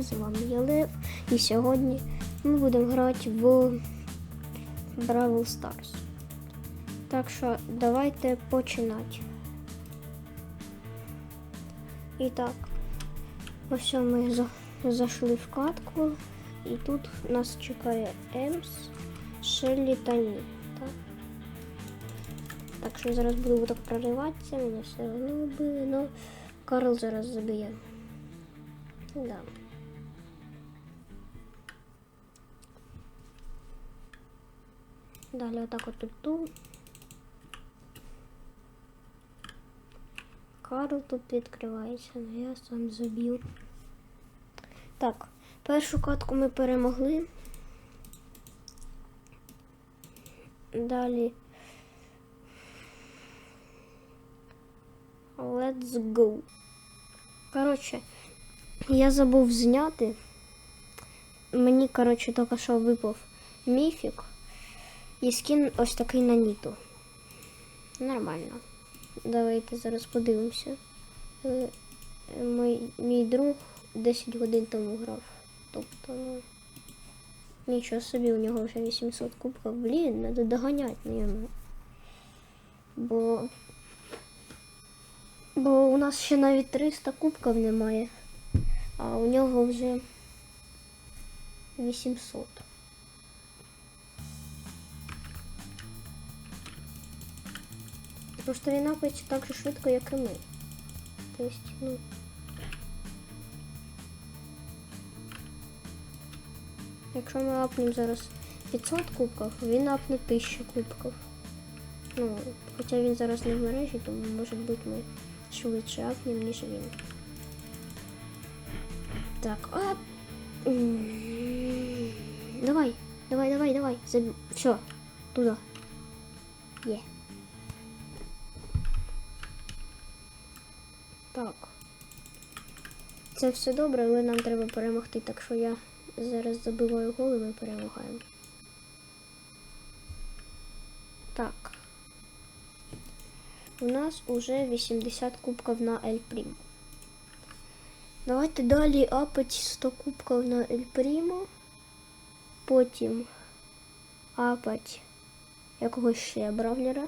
З вами я Лев. І сьогодні ми будемо грати в Бравл Stars. Так що давайте починати. І так, ось ми за, зайшли в катку, і тут нас чекає Емс, Шеллі та Ні. Так? так що зараз буду так прориватися, мене все одно вбили, але Карл зараз заб'є. Да. Далі отак от тут. Карл тут відкривається, але я сам заб'ю. Так, першу катку ми перемогли. Далі. Let's go. Коротше, я забув зняти. Мені, коротше, тільки що випав міфік. І скін ось такий на ніту. Нормально. Давайте зараз подивимося. Е, Мій, мій друг 10 годин тому грав. Тобто, ну. Нічого собі, у нього вже 800 кубків. Блін, треба доганяти на ньому. Бо. Бо у нас ще навіть 300 кубків немає. А у нього вже 800. Просто він апається так же швидко, як і ми. Тобто, ну. Якщо ми апнемо зараз 500 кубків, він апне 1000 кубків. Ну, хоча він зараз не в мережі, тому може бути ми швидше апнемо, ніж він. Так, м, Давай, давай, давай, давай. Все, туда. Є. Так. Це все добре, але нам треба перемогти, так що я зараз забиваю гол і ми перемагаємо. Так. У нас уже 80 кубків на Ель Примо. Давайте далі апать 100 кубків на Ель Примо. Потім апать якогось ще бравлера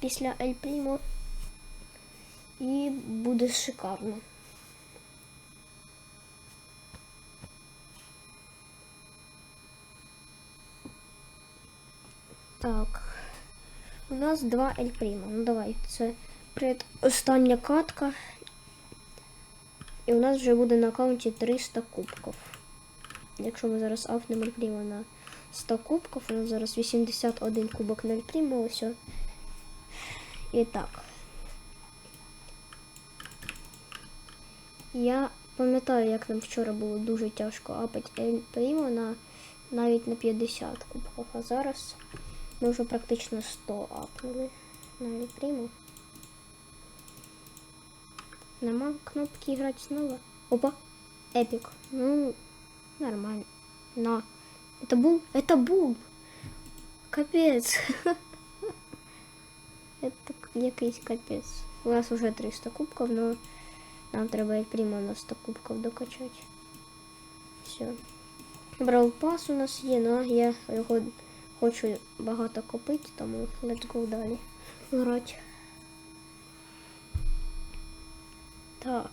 після Ель Примо. І буде шикарно. Так. У нас два Ель Примо. Ну давай, це предостання катка. І у нас вже буде на аккаунті 300 кубків. Якщо ми зараз афнемо Ель Примо на 100 кубків, у нас зараз 81 кубок на Ель Примо, ось. І так. Я пам'ятаю, як нам вчора було дуже тяжко апати Ель Примо на навіть на 50 кубків, а зараз ми вже практично 100 апнули на Ель Примо. Нема кнопки играть снова. Опа, эпик. Ну, нормально. На. Это бул? Это бул. Капец. Это якийсь капець. У нас уже 300 кубків, но нам треба Примо на 100 кубків докачати. Все. Брал пас у нас є, но я його хочу багато копити, тому let's go далі грати. Так.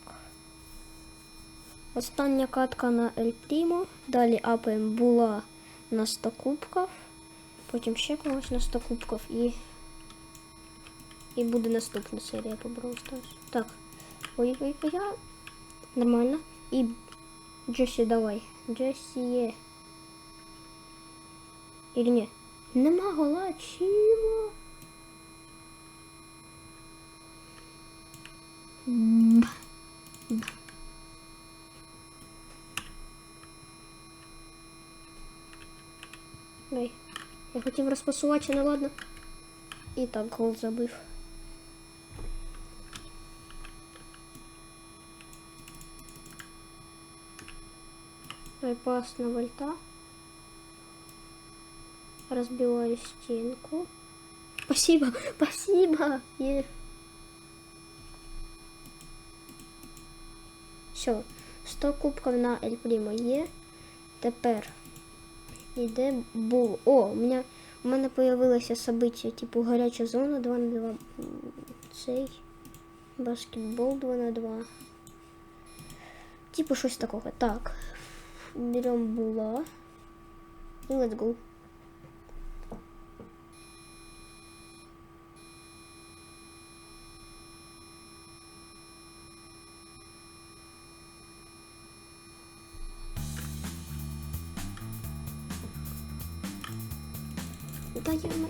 Остання катка на Ель Примо. Далі апаємо була на 100 кубків. Потім ще когось на 100 кубків і. І буде наступна серія по Brawl Stars. Так. Ой, ой, ой, я. Нормально. І Джесі, давай. Джесі є. Или ні? Нема гола, чого? Б. Б. Ой, я хотів розпасувати, ну ладно. І так гол забив. Пас на вольта. Разбиваю стенку. Спасибо, спасибо. Е. Все, 100 кубків на Ель Прімо є. Тепер іде бул. О, у мене, у мене появилося собиття, типу гаряча зона 2 на 2. М, Цей баскетбол 2 на 2. Типу щось такого. Так. Беремо була. І let's go. Та я не...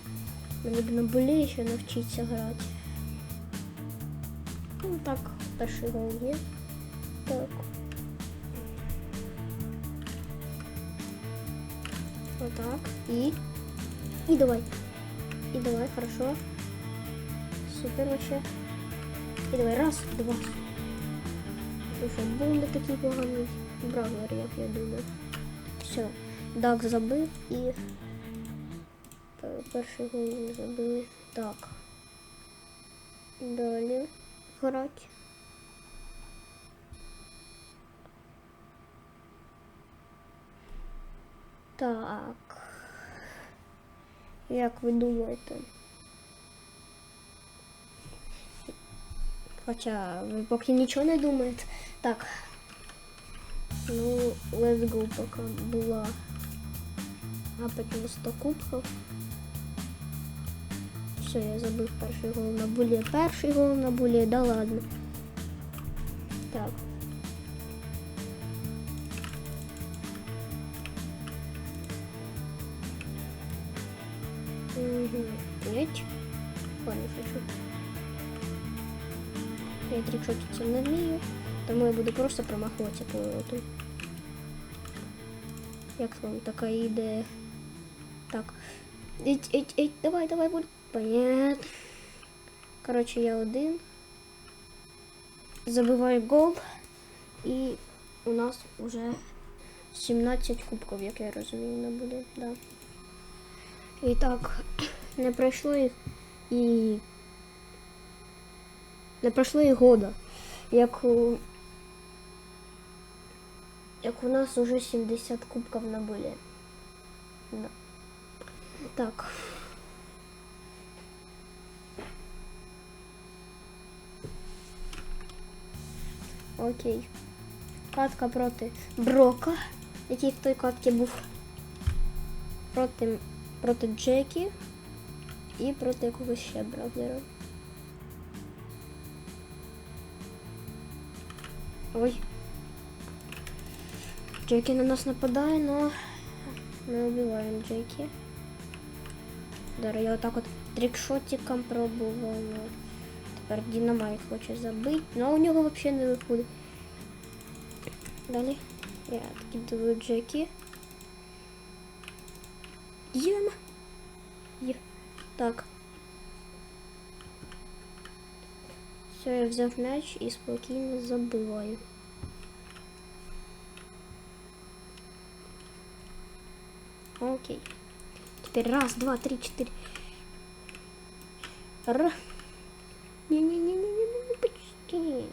Мені б на булі ще навчитися грати. Ну так, перший гол є. Так. Отак. І. І давай. І давай, хорошо. Супер вообще. І давай, раз, два. Слушай, був не такий поганий бравлер, як я думав. Все. Дак і Е, перший гол не забили. Так. Далі грати. Так. Як ви думаєте? Хоча ви поки нічого не думаєте. Так. Ну, let's go поки була. А потім 100 кубків. Все, я забив перший гол на булі. Перший гол на булі, да ладно. Так. Угу. П'ять. Ладно, шучу. Я трикшотиться не вмію, тому я буду просто промахуватися поворотом. Як вам така ідея? Так. Іть, іть, іть, давай, давай, будь. Понятно. Короче, я один. Забиваю гол. І у нас уже 17 кубків, як я розумію, не буде. Да. І так, не пройшло і, не пройшло і года. Як у, як у нас уже 70 кубків набули. Да. Так. Окей. Катка проти Брока, який в той катці був. Проти, проти Джекі і проти якогось ще бравлера. Ой. Джекі на нас нападає, але ми вбиваємо Джекі. Зараз я отак от трикшотиком пробувала. Тепер Динамайт хоче забити, але у нього взагалі не виходить. Далі я відкидаю Джекі. Єма. Є. Так. Все, я взяв м'яч і спокійно забиваю. Окей. Теперь раз, два, три, четыре. Р. Не-не-не-не-не, почти.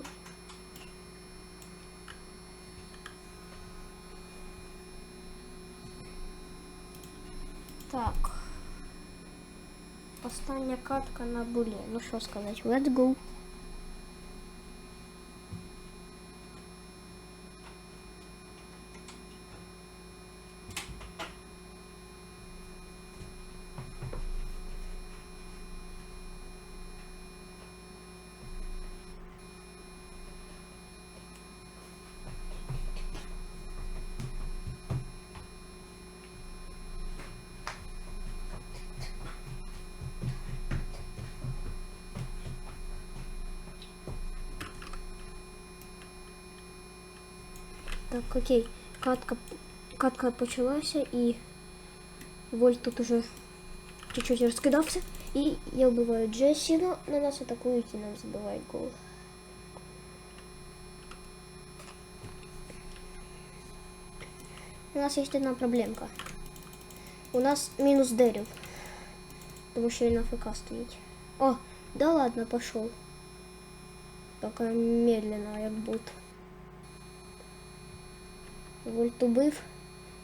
Так. Остання катка на булі. Ну що сказати, let's go. Так, окей. Катка, катка почалася і Вольт тут уже чуть-чуть розкидався. І я вбиваю Джесі, но на нас атакують і нам забивають гол. У нас є одна проблемка. У нас мінус Деріл. Тому що він на ФК стоїть. О, да ладно, пошел. Только медленно, як будто. Вольт убив,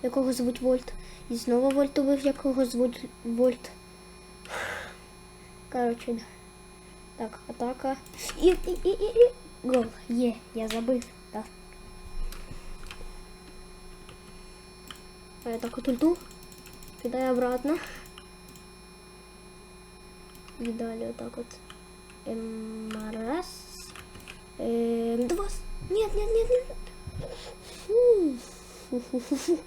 якого звуть Вольт. І знову Вольт убив, якого звуть Вольт. Коротше, да. так, атака. І, і, і, і, і. Гол. Є, я забив. Так. А я так от ульту. Кидаю обратно. І далі отак от. Ем, раз. Ем, два. Нет, нет, нет, нет. Фу. Фу, фу, фу, фу.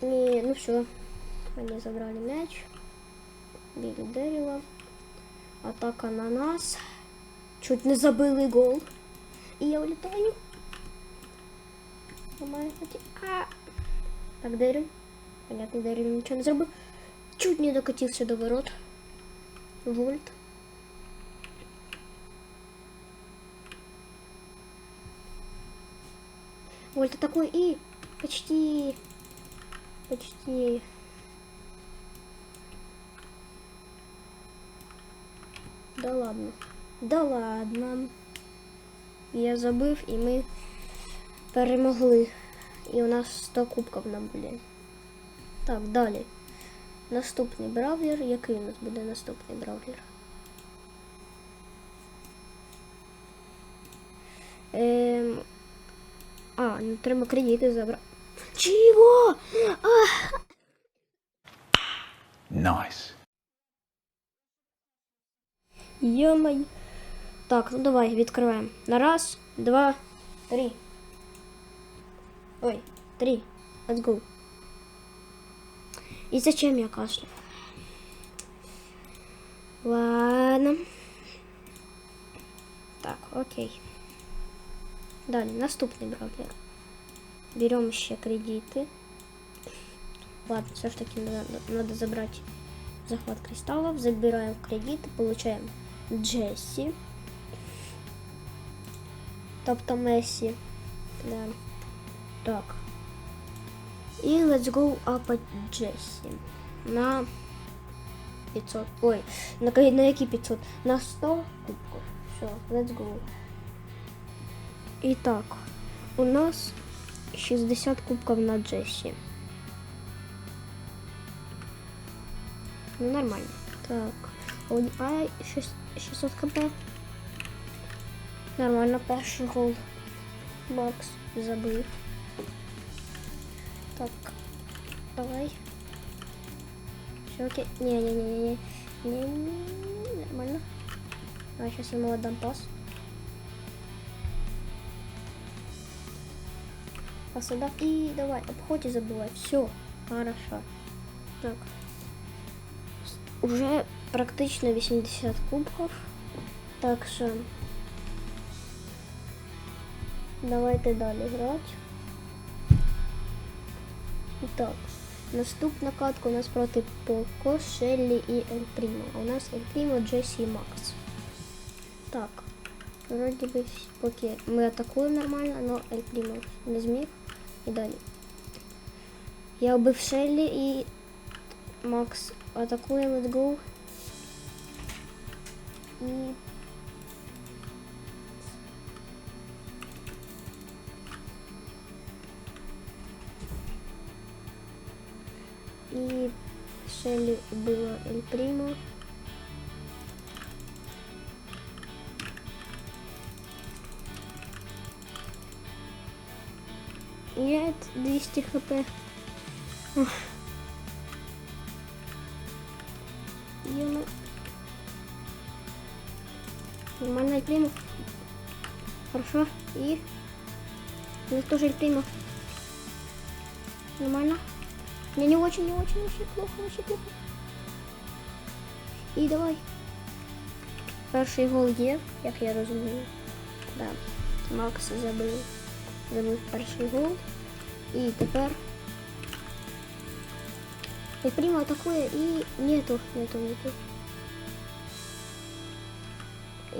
И, ну все. Они забрали мяч. Били дерево. Атака на нас. Чуть не забили гол. І я улітаю. А. Так, Дерін. Понятно, Дерін нічого не зробив. Чуть не докатився до ворот. Вольт. Вольт такой и почти, почти. Да ладно, да ладно. Я забив і ми перемогли. І у нас 100 кубків набули. Так, далі. Наступний бравлер. Який у нас буде наступний бравлер? Ем... А, ну треба кредити забрати. Чого? А, Nice. Йомай. Так, ну давай, відкриваємо. На раз, два, три. Ой, три. Let's go. І зачем я кашляю? Ладно. Так, окей. Далі, наступний браузер. Беремо ще кредити. Ладно, все ж таки надо, надо забрать захват кристаллов. Забираем кредиты, получаем Джесси. Тобто Месси. Да. Так. І let's go up Джесси. На 500. Ой, на, ка- на які 500? На 100 кубков. Все, let's go. І так, у нас 60 кубков на Джесси. Ну, нормально. Так. А, 600 кп. Нормально, перший гол. Макс забив. Так. Давай. Все окей. Не-не-не-не. Не, нормально. А, сейчас ему отдам пас. Пас отдав. И давай, обходи забивай. Все. Хорошо. Так. Уже практично 80 кубков. Так що давайте далі грати. І так, наступна катка у нас проти Поко, Шеллі і Ель Прімо. А у нас Ель Прімо, Джесі і Макс. Так, вроді би поки ми атакуємо нормально, але Ель Прімо не зміг. І далі. Я вбив Шеллі і Макс атакує, let's go. І... І Шелі убила Ель Примо. Нет, 200 хп. Ух. Ё-моё. Нормально Эль Примо. Хорошо. И... Это тоже Эль Примо. Нормально. Не, не очень, не очень, очень плохо, очень плохо. І давай. Перший гол є, як я розумію. Да. Макс забив. Забив перший гол. І тепер. І Прімо атакує і нету, нету, нету.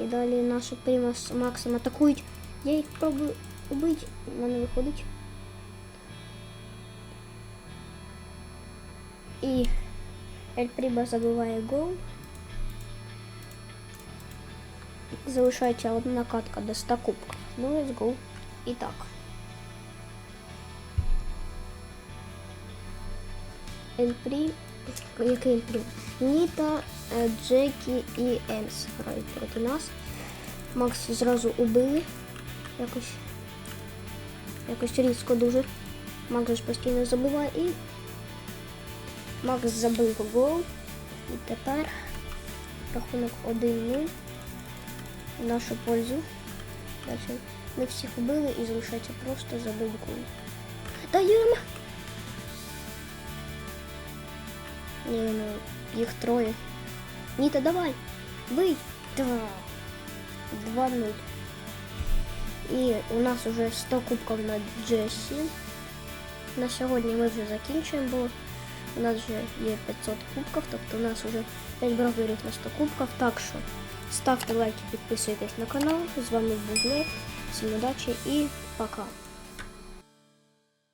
І далі наші Прімо з Максом атакують. Я їх пробую убити, але не виходить. І Ель Прімо забиває гол. Залишається одна катка до 100 кубків. Ну, let's go. І так. Енпрі. Який Енпрі? Ніта, е, Джекі і Емс грають проти нас. Макс зразу убили. Якось. Якось різко дуже. Макс ж постійно забиває і. Макс забив гол. І тепер рахунок 1-0 в нашу пользу. Дальше ми всіх убили і залишається просто забив гол. Даємо! Ні, ну, їх троє. Ніта, давай! Бий! Да. 2-0. І у нас вже 100 кубків на Джесі. На сьогодні ми вже закінчуємо, бо у нас вже є 500 кубків, тобто у нас вже 5 бровирів на 100 кубків. Так що ставте лайки, підписуйтесь на канал. З вами був ми. Всім удачі і пока.